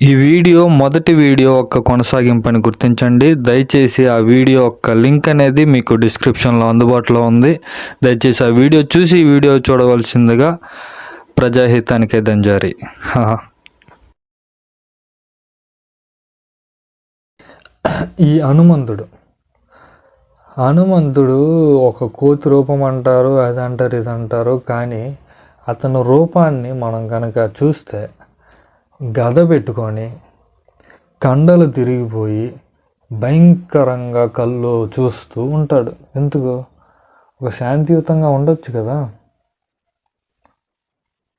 ఈ వీడియో మొదటి వీడియో యొక్క కొనసాగింపని గుర్తించండి. దయచేసి ఆ వీడియో యొక్క లింక్ అనేది మీకు డిస్క్రిప్షన్లో అందుబాటులో ఉంది. దయచేసి ఆ వీడియో చూసి ఈ వీడియో చూడవలసిందిగా ప్రజాహితానికే దంజారి. ఈ హనుమంతుడు. హనుమంతుడు ఒక కోతి రూపం అంటారు అది అంటారు ఇది అంటారు కానీ అతను రూపాన్ని మనం కనుక చూస్తే గద పెట్టుకొని కండలు తిరిగిపోయి భయంకరంగా కళ్ళు చూస్తూ ఉంటాడు. ఎందుకు? ఒక శాంతియుతంగా ఉండొచ్చు కదా?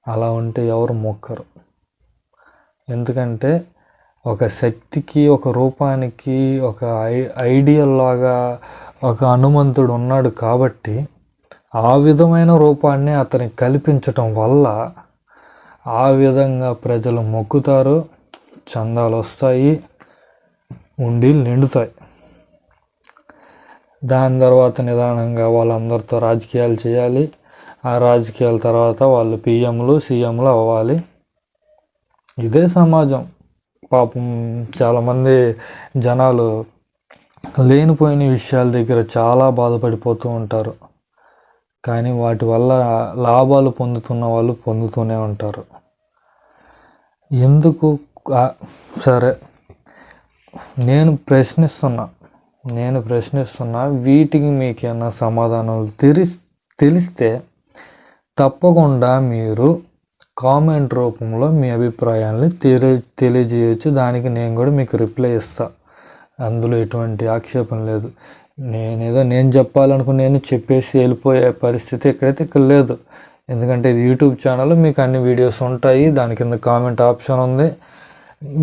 అలా ఉంటే ఎవరు మొక్కరు? ఎందుకంటే ఒక శక్తికి ఒక రూపానికి ఒక ఐ ఐడియల్ లాగా ఒక హనుమంతుడు ఉన్నాడు కాబట్టి ఆ విధమైన రూపాన్ని అతనికి కల్పించటం వల్ల ఆ విధంగా ప్రజలు మొక్కుతారు చందాలు వస్తాయి ఉండీలు నిండుతాయి. దాని తర్వాత నిదానంగా వాళ్ళందరితో రాజకీయాలు చేయాలి. ఆ రాజకీయాల తర్వాత వాళ్ళు పిఎంలు సీఎంలు అవ్వాలి. ఇదే సమాజం. పాపం చాలామంది జనాలు లేనిపోయిన విషయాల దగ్గర చాలా బాధపడిపోతూ ఉంటారు. కానీ వాటి వల్ల లాభాలు పొందుతున్న వాళ్ళు పొందుతూనే ఉంటారు. ఎందుకు సరే. నేను ప్రశ్నిస్తున్నా. నేను ప్రశ్నిస్తున్నా. వీటికి మీకు ఏమైనా సమాధానాలు తెలి తెలిస్తే తప్పకుండా మీరు కామెంట్ రూపంలో మీ అభిప్రాయాన్ని తెలియ తెలియజేయచ్చు. దానికి నేను కూడా మీకు రిప్లై ఇస్తా. అందులో ఎటువంటి ఆక్షేపం లేదు. నేనేదో నేను చెప్పాలనుకుని నేను చెప్పేసి వెళ్ళిపోయే పరిస్థితి ఎక్కడైతే ఇక్కడ లేదు. ఎందుకంటే ఇది యూట్యూబ్ ఛానల్ మీకు అన్ని వీడియోస్ ఉంటాయి. దాని కింద కామెంట్ ఆప్షన్ ఉంది.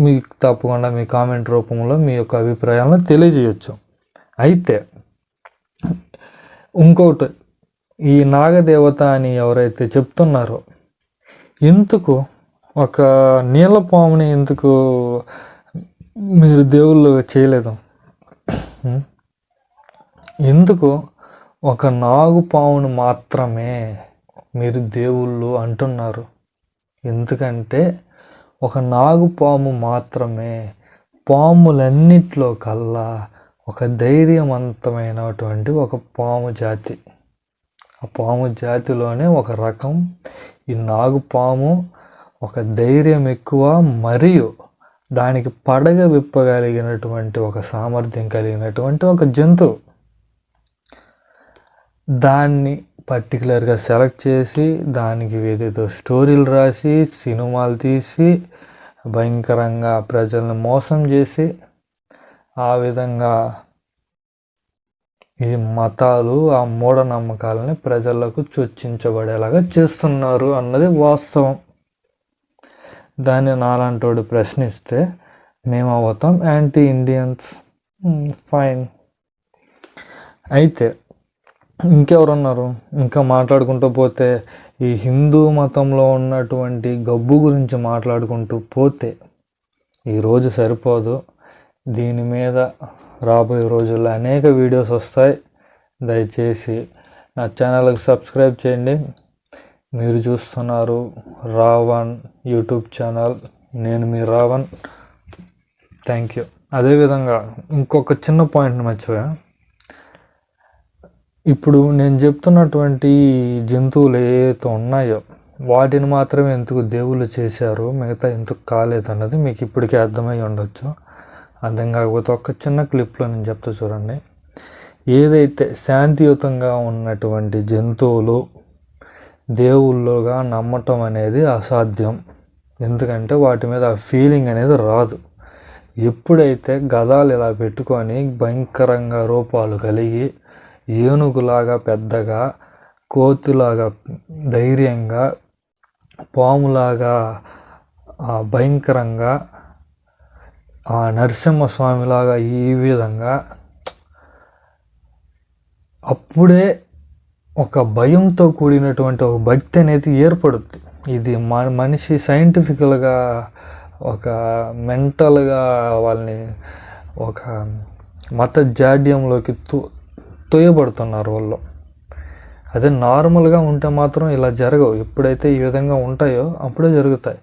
మీకు తప్పకుండా మీ కామెంట్ రూపంలో మీ యొక్క అభిప్రాయాలను తెలియజేయచ్చు. అయితే ఇంకొకటి ఈ నాగదేవత అని ఎవరైతే చెప్తున్నారో ఎందుకు ఒక నీళ్ళ పాముని ఎందుకు మీరు దేవుళ్ళు చేయలేదు. ఎందుకు ఒక నాగుపామును మాత్రమే మీరు దేవుళ్ళు అంటున్నారు. ఎందుకంటే ఒక నాగుపాము మాత్రమే పాములన్నిట్లో కల్లా ఒక ధైర్యవంతమైనటువంటి ఒక పాము జాతి. ఆ పాము జాతిలోనే ఒక రకం ఈ నాగుపాము ఒక ధైర్యం ఎక్కువ మరియు దానికి పడగ విప్పగలిగినటువంటి ఒక సామర్థ్యం కలిగినటువంటి ఒక జంతువు. దాన్ని పర్టికులర్గా సెలెక్ట్ చేసి దానికి ఏదేదో స్టోరీలు రాసి సినిమాలు తీసి భయంకరంగా ప్రజలను మోసం చేసి ఆ విధంగా ఈ మతాలు ఆ మూఢనమ్మకాలని ప్రజలకు చొచ్చించబడేలాగా చేస్తున్నారు అన్నది వాస్తవం. దాన్ని నాలాంటోడు ప్రశ్నిస్తే మేము అవుతాం యాంటీ ఇండియన్స్ ఫైన్ అయితే ఇంకెవరున్నారు? ఇంకా మాట్లాడుకుంటూ పోతే ఈ హిందూ మతంలో ఉన్నటువంటి గబ్బు గురించి మాట్లాడుకుంటూ పోతే ఈరోజు సరిపోదు. దీని మీద రాబోయే రోజుల్లో అనేక వీడియోస్ వస్తాయి. దయచేసి నా ఛానల్కి సబ్స్క్రైబ్ చేయండి. మీరు చూస్తున్నారు రావణ్ యూట్యూబ్ ఛానల్. నేను మీ రావణ్. Thank you. అదేవిధంగా ఇంకొక చిన్న పాయింట్ మర్చిపోయా. ఇప్పుడు నేను చెప్తున్నటువంటి జంతువులు ఏవైతే ఉన్నాయో వాటిని మాత్రమే ఎందుకు దేవుళ్ళు చేశారు మిగతా ఎందుకు కాలేదన్నది మీకు ఇప్పటికే అర్థమై ఉండొచ్చు. అర్థం కాకపోతే ఒక చిన్న క్లిప్లో నేను చెప్తా చూడండి. ఏదైతే శాంతియుతంగా ఉన్నటువంటి జంతువులు దేవుళ్ళుగా నమ్మటం అనేది అసాధ్యం. ఎందుకంటే వాటి మీద ఆ ఫీలింగ్ అనేది రాదు. ఎప్పుడైతే గదాలు ఇలా పెట్టుకొని భయంకరంగా రూపాలు కలిగి ఏనుగులాగా పెద్దగా కోతిలాగా ధైర్యంగా పాములాగా ఆ, భయంకరంగా ఆ నరసింహస్వామిలాగా ఈ విధంగా అప్పుడే ఒక భయంతో కూడినటువంటి ఒక భక్తి అనేది ఏర్పడుద్ది. ఇది మన మనిషి సైంటిఫికల్గా ఒక మెంటల్గా వాళ్ళని ఒక మత జాడ్యంలోకి తూ తోయబడుతున్నారు వాళ్ళు. అదే నార్మల్గా ఉంటే మాత్రం ఇలా జరగవు. ఎప్పుడైతే ఈ విధంగా ఉంటాయో అప్పుడే జరుగుతాయి.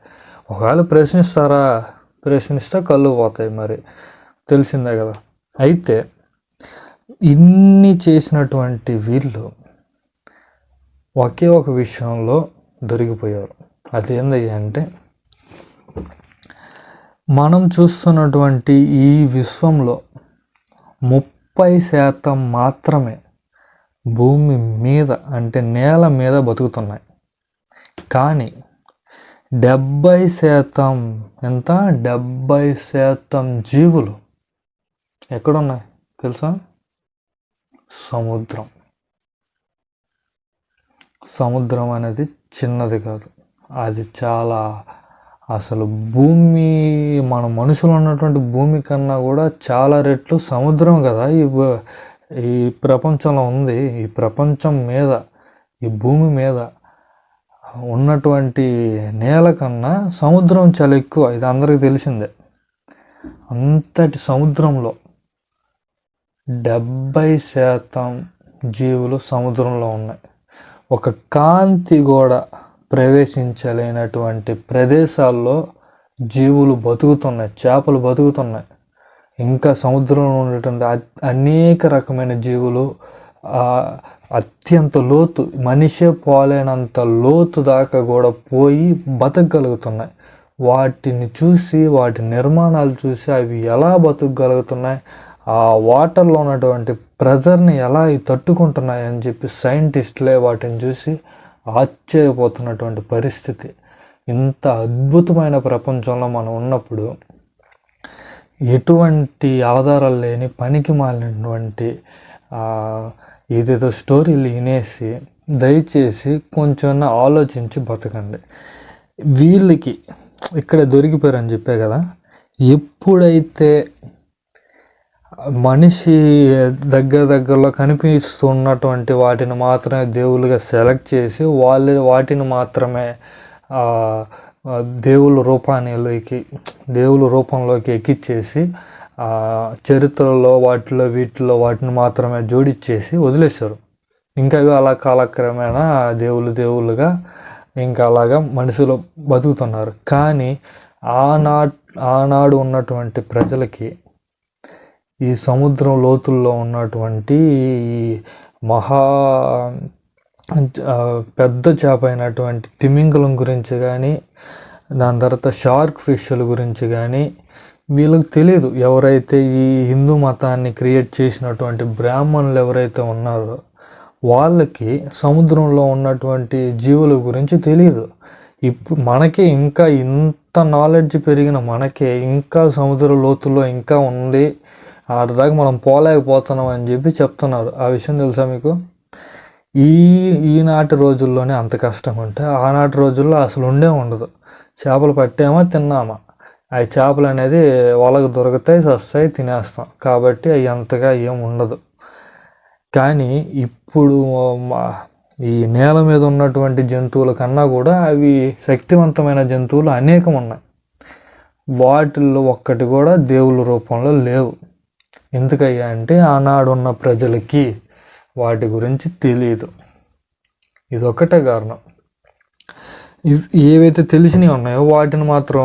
ఒకవేళ ప్రశ్నిస్తారా? ప్రశ్నిస్తే కళ్ళు పోతాయి మరి. తెలిసిందే కదా. అయితే ఇన్ని చేసినటువంటి వీళ్ళు ఒకే ఒక విషయంలో దొరికిపోయారు. అది అంటే మనం చూస్తున్నటువంటి ఈ విశ్వంలో ముప్పై ముప్పై శాతం మాత్రమే భూమి మీద అంటే నేల మీద బతుకుతున్నాయి. కానీ డెబ్బై శాతం ఎంత? డెబ్బై శాతం జీవులు ఎక్కడున్నాయి తెలుసా? సముద్రం. సముద్రం అనేది చిన్నది కాదు. అది చాలా అసలు భూమి మన మనుషులు ఉన్నటువంటి భూమి కన్నా కూడా చాలా రెట్లు సముద్రం కదా. ఈ ఈ ప్రపంచంలో ఉంది. ఈ ప్రపంచం మీద ఈ భూమి మీద ఉన్నటువంటి నేల కన్నా సముద్రం చాలా ఎక్కువ. ఇది అందరికీ తెలిసిందే. అంతటి సముద్రంలో డెబ్బై శాతం జీవులు సముద్రంలో ఉన్నాయి. ఒక కాంతి కూడా ప్రవేశించలేనటువంటి ప్రదేశాల్లో జీవులు బతుకుతున్నాయి చేపలు బతుకుతున్నాయి. ఇంకా సముద్రంలో ఉన్నటువంటి అనేక రకమైన జీవులు అత్యంత లోతు మనిషే పోలేనంత లోతు దాకా కూడా పోయి బతకగలుగుతున్నాయి. వాటిని చూసి వాటి నిర్మాణాలు చూసి అవి ఎలా బతకగలుగుతున్నాయి ఆ వాటర్లో ఉన్నటువంటి ప్రెజర్ని ఎలా తట్టుకుంటున్నాయి అని చెప్పి సైంటిస్ట్లే వాటిని చూసి ఆశ్చర్యపోతున్నటువంటి పరిస్థితి. ఇంత అద్భుతమైన ప్రపంచంలో మనం ఉన్నప్పుడు ఎటువంటి ఆధారాలు లేని పనికి మాలినటువంటి ఏదేదో స్టోరీలు వినేసి దయచేసి కొంచెం ఆలోచించి బతకండి. వీళ్ళకి ఇక్కడ దొరికిపోయారని చెప్పే కదా ఎప్పుడైతే మనిషి దగ్గర దగ్గరలో కనిపిస్తున్నటువంటి వాటిని మాత్రమే దేవుళ్ళుగా సెలెక్ట్ చేసి వాళ్ళు వాటిని మాత్రమే దేవుల రూపానికి దేవుళ్ళ రూపంలోకి ఎక్కిచ్చేసి చరిత్రలో వాటిలో వీటిలో వాటిని మాత్రమే జోడిచ్చేసి వదిలేశారు. ఇంకా అవి అలా కాలక్రమేణా దేవుళ్ళు దేవుళ్ళుగా ఇంకా అలాగా మనుషులు బతుకుతున్నారు. కానీ ఆనా ఆనాడు ఉన్నటువంటి ప్రజలకి ఈ సముద్రం లోతుల్లో ఉన్నటువంటి ఈ మహా పెద్ద చేప అయినటువంటి తిమింగలం గురించి కానీ దాని తర్వాత షార్క్ ఫిష్ల గురించి కానీ వీళ్ళకి తెలియదు ఎవరైతే ఈ హిందూ మతాన్ని క్రియేట్ చేసినటువంటి బ్రాహ్మణులు ఎవరైతే ఉన్నారో వాళ్ళకి సముద్రంలో ఉన్నటువంటి జీవుల గురించి తెలియదు ఇప్పుడు మనకే ఇంకా ఇంత నాలెడ్జ్ పెరిగిన మనకే ఇంకా సముద్ర లోతుల్లో ఇంకా ఉంది ఆడదాకా మనం పోలేకపోతున్నాం అని చెప్పి చెప్తున్నారు. ఆ విషయం తెలుసా మీకు? ఈ ఈనాటి రోజుల్లోనే అంత కష్టం ఉంటే ఆనాటి రోజుల్లో అసలు ఉండే ఉండదు. చేపలు పట్టామా తిన్నామా? అవి చేపలు అనేది వాళ్ళకు దొరుకుతాయి వస్తాయి తినేస్తాం. కాబట్టి అవి అంతగా ఏం ఉండదు. కానీ ఇప్పుడు ఈ నేల మీద ఉన్నటువంటి జంతువుల కన్నా కూడా అవి శక్తివంతమైన జంతువులు అనేకం ఉన్నాయి. వాటిల్లో ఒక్కటి కూడా దేవుళ్ళ రూపంలో లేవు. ఎందుకయ్యా అంటే ఆనాడున్న ప్రజలకి వాటి గురించి తెలియదు ఇదొక్కటే కారణం. ఏవైతే తెలిసినవి ఉన్నాయో వాటిని మాత్రం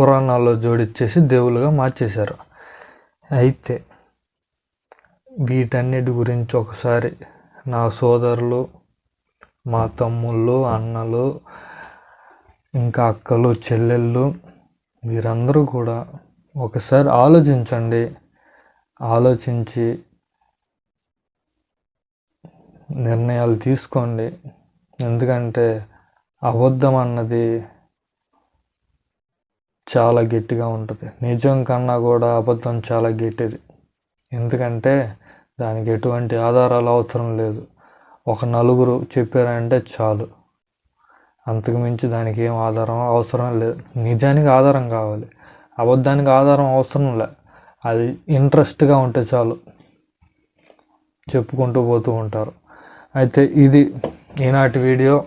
పురాణాల్లో జోడిచ్చేసి దేవుళ్ళుగా మార్చేశారు. అయితే వీటన్నిటి గురించి ఒకసారి నా సోదరులు మా తమ్ముళ్ళు అన్నలు ఇంకా అక్కలు చెల్లెళ్ళు మీరందరూ కూడా ఒకసారి ఆలోచించండి. ఆలోచించి నిర్ణయాలు తీసుకోండి. ఎందుకంటే అబద్ధం అన్నది చాలా గట్టిగా ఉంటుంది. నిజం కన్నా కూడా అబద్ధం చాలా గట్టిది. ఎందుకంటే దానికి ఎటువంటి ఆధారాలు అవసరం లేదు. ఒక నలుగురు చెప్పారంటే చాలు. అంతకు మించి దానికి ఏం ఆధారం అవసరం లేదు. నిజానికి ఆధారం కావాలి. అబద్ధానికి ఆధారం అవసరం లే. అది ఇంట్రెస్ట్గా ఉంటే చాలు. చెప్పుకుంటూ పోతూ ఉంటారు. అయితే ఇది ఈనాటి వీడియో.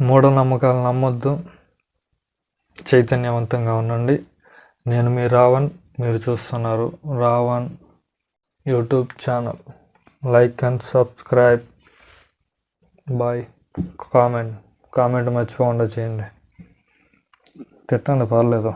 మూఢనమ్మకాలు నమ్మొద్దు. చైతన్యవంతంగా ఉండండి. నేను మీ రావణ్ మీరు చూస్తున్నారు Ravan YouTube channel. Like and subscribe. Bye. Comment comment మర్చిపోకుండా చేయండి. తిట్టండి పర్లేదు.